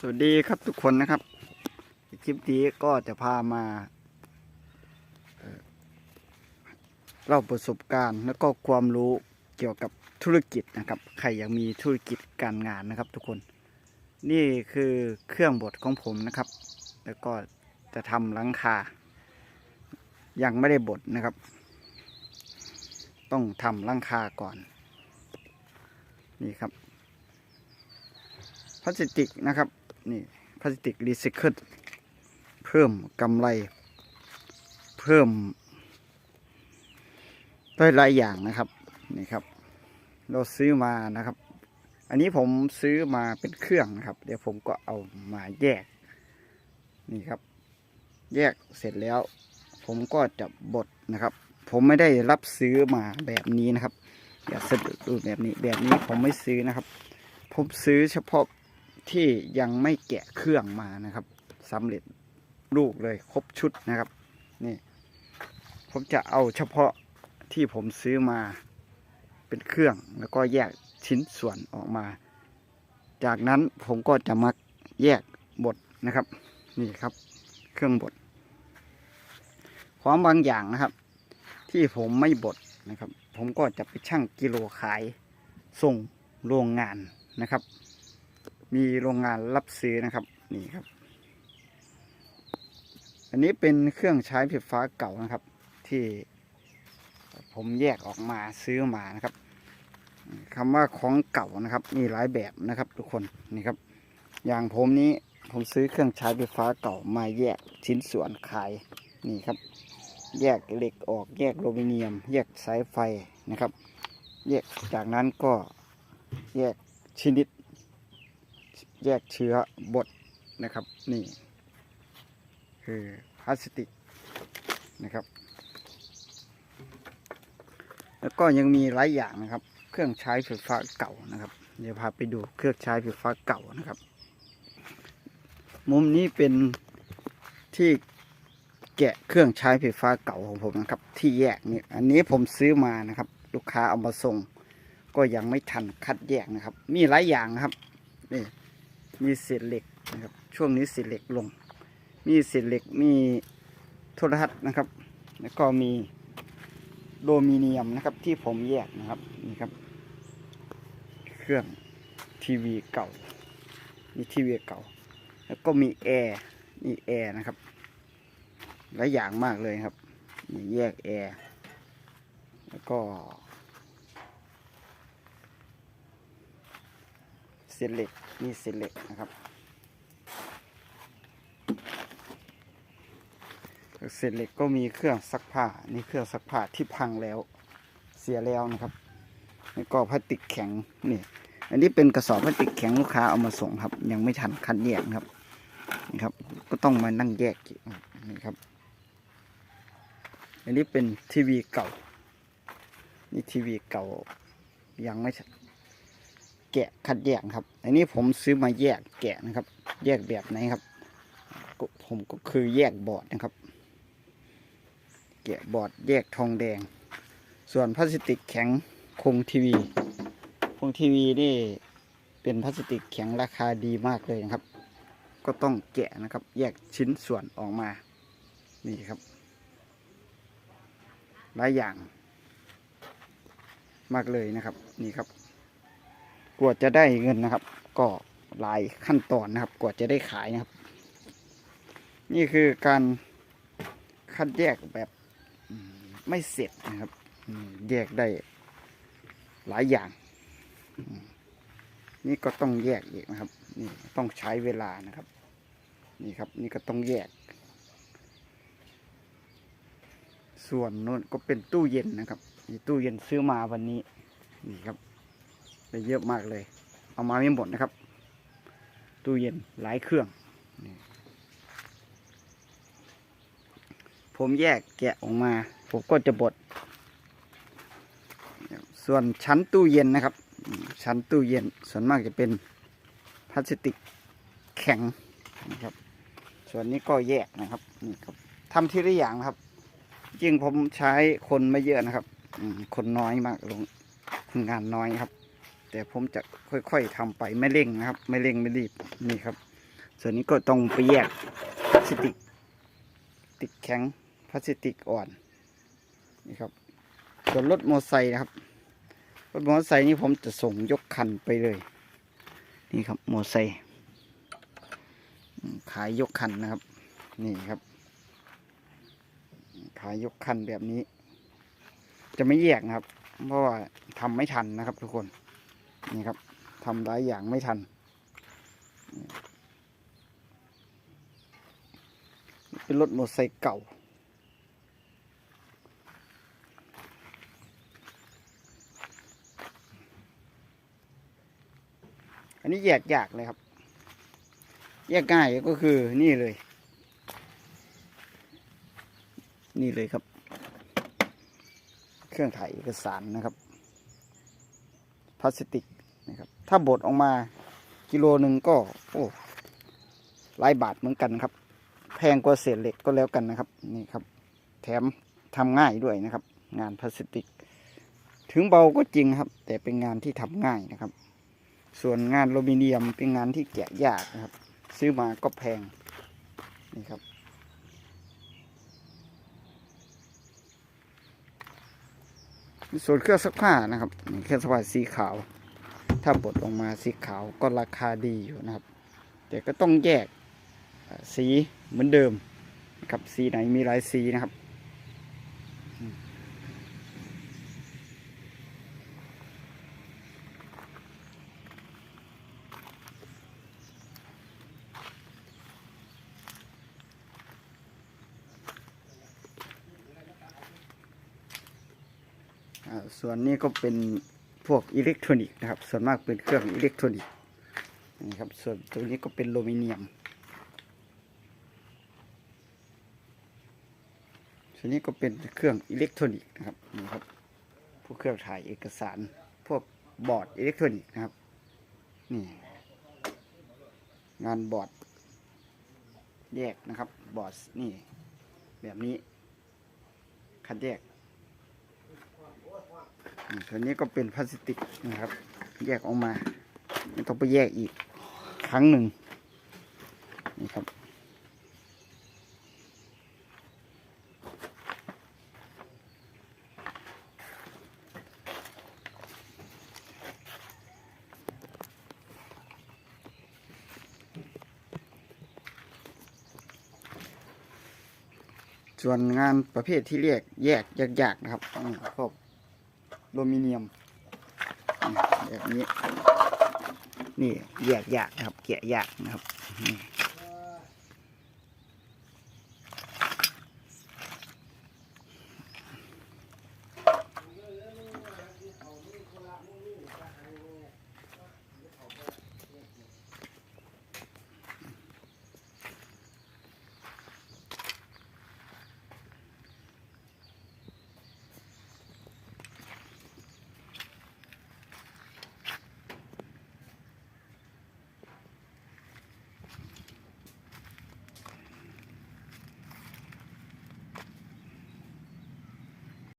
สวัสดีครับทุกคนนะครับ คลิปนี้ก็จะพามาเล่าประสบการณ์แล้วก็ความรู้เกี่ยวกับธุรกิจนะครับ ใครอยากมีธุรกิจการงานนะครับ ทุกคน นี่คือเครื่องบดของผมนะครับ แล้วก็จะทำหลังคา ยังไม่ได้บดนะครับ ต้องทำหลังคาก่อน นี่ครับพลาสติกนะครับ นี่พลาสติกรีไซเคิลเพิ่มกำไร เพิ่มได้หลายอย่างนะครับนี่ครับ เราซื้อมานะครับ อันนี้ผมซื้อมาเป็นเครื่องนะครับ เดี๋ยวผมก็เอามาแยก นี่ครับ แยกเสร็จแล้ว ผมก็จะบดนะครับ ผมไม่ได้รับซื้อมาแบบนี้นะครับ อย่าสะดุดแบบนี้แบบนี้ผมไม่ซื้อนะครับ ผมซื้อเฉพาะ ที่ยังไม่แกะเครื่องมานะครับสำเร็จลูกเลยครบชุดนะครับนี่ผมจะเอาเฉพาะที่ผมซื้อมาเป็นเครื่องแล้วก็แยกชิ้นส่วนออกมา จากนั้นผมก็จะมาแยกบดนะครับ นี่ครับ เครื่องบดความบางอย่างนะครับ ที่ผมไม่บดนะครับ ผมก็จะไปชั่งกิโลขายส่งโรงงานนะครับ มีโรงงานรับซื้อนะครับนี่ครับ อันนี้เป็นเครื่องใช้ไฟฟ้าเก่านะครับ ที่ผมแยกออกมาซื้อมานะครับคำว่าของเก่านะครับ มีหลายแบบนะครับ ทุกคนนี่ครับ อย่างผมนี้ผมซื้อเครื่องใช้ไฟฟ้าเก่ามาแยกชิ้นส่วนขายนี่ครับ แยกเหล็กออกแยกโลมิเนียม แยกสายไฟนะครับ แยกจากนั้นก็แยกชนิด แยกเชื้อบดนะครับ นี่ คือพลาสติกนะครับ แล้วก็ยังมีหลายอย่างนะครับ เครื่องใช้ไฟฟ้าเก่านะครับ เดี๋ยวพาไปดูเครื่องใช้ไฟฟ้าเก่านะครับ มุมนี้เป็นที่แกะเครื่องใช้ไฟฟ้าเก่าของผมนะครับ ที่แยกนี่อันนี้ผมซื้อมานะครับ ลูกค้าเอามาส่ง ก็ยังไม่ทันคัดแยกนะครับ มีหลายอย่างนะครับนี่ มีเศษเหล็กนะครับ ช่วงนี้เศษเหล็กลง มีเศษเหล็กมีโทรทัศน์นะครับ แล้วก็มีโลมิเนียมนะครับ ที่ผมแยกนะครับนี่ครับ เครื่องทีวีเก่านี่ทีวีเก่า แล้วก็มีแอร์นี่แอร์นะครับหลายอย่างมากเลยครับนี่แยกแอร์แล้วก็ เศษเหล็กนี่เศษเหล็กนะครับเศษเหล็กก็มีเครื่องซักผ้านี่เครื่องซักผ้าที่พังแล้วเสียแล้วนะครับแล้วก็พลาสติกแข็งนี่ อันนี้เป็นกระสอบพลาสติกแข็งลูกค้าเอามาส่งครับ ยังไม่ทันคัดแยกครับนี่ครับ ก็ต้องมานั่งแยกอีกนี่ครับ อันนี้เป็นทีวีเก่า นี่ทีวีเก่ายังไม่ แกะคัดแยกครับ อันนี้ผมซื้อมาแยกแกะนะครับ แยกแบบไหนครับ ผมก็คือแยกบอดนะครับ แกะบอดแยกทองแดง ส่วนพลาสติกแข็งคงทีวี คงทีวีนี่เป็นพลาสติกแข็งราคาดีมากเลยนะครับ ก็ต้องแกะนะครับ แยกชิ้นส่วนออกมา นี่ครับหลายอย่างมากเลยนะครับ นี่ครับ กว่าจะได้เงินนะครับ ก็หลายขั้นตอนนะครับ กว่าจะได้ขายนะครับ นี่คือการคัดแยกแบบไม่เสร็จนะครับแยกได้หลายอย่าง นี่ก็ต้องแยกอีกนะครับ นี่ต้องใช้เวลานะครับ นี่ครับ นี่ก็ต้องแยก ส่วนโน้นก็เป็นตู้เย็นนะครับนี่ตู้เย็นซื้อมาวันนี้ นี่ครับ ได้เยอะมากเลย เอามาไม่หมดนะครับ ตู้เย็นหลายเครื่อง ผมแยกแกะออกมา ผมก็จะบด ส่วนชั้นตู้เย็นนะครับ ชั้นตู้เย็นส่วนมากจะเป็นพลาสติกแข็งนะครับ ส่วนนี้ก็แยกนะครับนี่ครับทำทีละอย่างนะครับจริงผมใช้คนไม่เยอะนะครับ คนน้อยมากลงงานน้อยครับ แต่ผมจะค่อยๆทำไปไม่เร่งนะครับ ไม่เร่งไม่รีบนี่ครับ ส่วนนี้ก็ต้องไปแยกพลาสติกติกแข็งพลาสติกอ่อนนี่ครับ ส่วนรถมอเตอร์ไซค์นะครับรถมอเตอร์ไซค์นี่ผมจะส่งยกคันไปเลย นี่ครับมอเตอร์ไซค์ขายยกคันนะครับ นี่ครับ ขายยกคันแบบนี้ จะไม่แยกนะครับ เพราะว่าทำไม่ทันนะครับทุกคน นี่ครับทำหลายอย่างไม่ทัน เป็นรถมอเตอร์ไซค์เก่า อันนี้แยกยากเลยครับ แยกง่ายก็คือนี่เลย นี่เลยครับ เครื่องถ่ายเอกสารนะครับ ลาสติกนะครับ ถ้าบดออกมากิโลหนึ่งก็ โอ้หลายบาทเหมือนกันครับ แพงกว่าเศษเหล็กก็แล้วกันนะครับนี่ครับ แถมทำง่ายด้วยนะครับ งานพลาสติก ถึงเบาก็จริงครับ แต่เป็นงานที่ทำง่ายนะครับ ส่วนงานโลมิเนียมเป็นงานที่แกะยากนะครับ ซื้อมาก็แพงนี่ครับ ส่วนเครื่องซักผ้านะครับเครื่องซักผ้าสีขาว ถ้าบดออกมาสีขาวก็ราคาดีอยู่นะครับ แต่ก็ต้องแยกสีเหมือนเดิมนะครับสีไหนมีหลายสีนะครับ ส่วนนี้ก็เป็นพวกอิเล็กทรอนิกส์นะครับ ส่วนมากเป็นเครื่องอิเล็กทรอนิกส์นี่ครับ ส่วนตัวนี้ก็เป็นโลมิเนียม ส่วนนี้ก็เป็นเครื่องอิเล็กทรอนิกส์นะครับนี่ครับ พวกเครื่องถ่ายเอกสาร พวกบอร์ดอิเล็กทรอนิกส์นะครับ นี่ งานบอร์ดแยกนะครับ บอร์ดนี่ แบบนี้คัดแยก ส่วนนี้ก็เป็นพลาสติกนะครับ แยกออกมา ไม่ต้องไปแยกอีกครั้งหนึ่งนี่ครับส่วนงานประเภทที่เรียกแยกยากๆนะครับนี่พวก โลมิเนียมแบบนี้ นี่แยกยากนะครับ แกะยากนะครับ